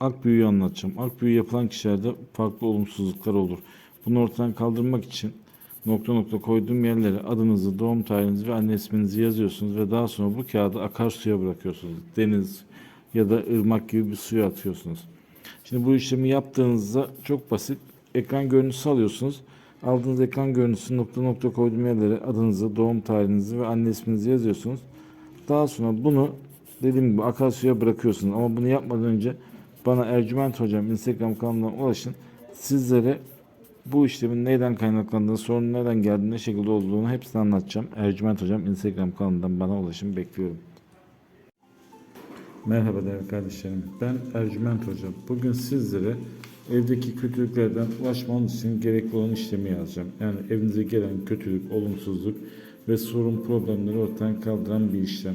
Akbüyü'yü anlatacağım. Akbüyü yapılan kişilerde farklı olumsuzluklar olur. Bunu ortadan kaldırmak için nokta nokta koyduğum yerlere adınızı, doğum tarihinizi ve anne isminizi yazıyorsunuz ve daha sonra bu kağıdı akarsuya bırakıyorsunuz. Deniz ya da ırmak gibi bir suya atıyorsunuz. Şimdi bu işlemi yaptığınızda çok basit. Ekran görüntüsü alıyorsunuz. Aldığınız ekran görüntüsü nokta nokta koyduğum yerlere adınızı, doğum tarihinizi ve anne isminizi yazıyorsunuz. Daha sonra bunu dediğim gibi akarsuya bırakıyorsunuz. Ama bunu yapmadan önce bana Ercüment Hocam Instagram kanalından ulaşın. Sizlere bu işlemin neyden kaynaklandığını, sorunun nereden geldiğini, ne şekilde olduğunu hepsini anlatacağım. Ercüment Hocam Instagram kanalından bana ulaşın. Bekliyorum. Merhaba değerli kardeşlerim. Ben Ercüment Hocam. Bugün sizlere evdeki kötülüklerden ulaşmanız için gerekli olan işlemi yazacağım. Yani evinize gelen kötülük, olumsuzluk ve sorun problemleri ortadan kaldıran bir işlem.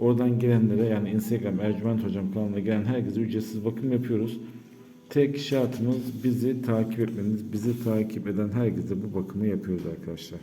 Oradan gelenlere yani Instagram Ercüment Hocam kanalına gelen herkese ücretsiz bakım yapıyoruz. Tek şartımız bizi takip etmeniz. Bizi takip eden herkese bu bakımı yapıyoruz arkadaşlar.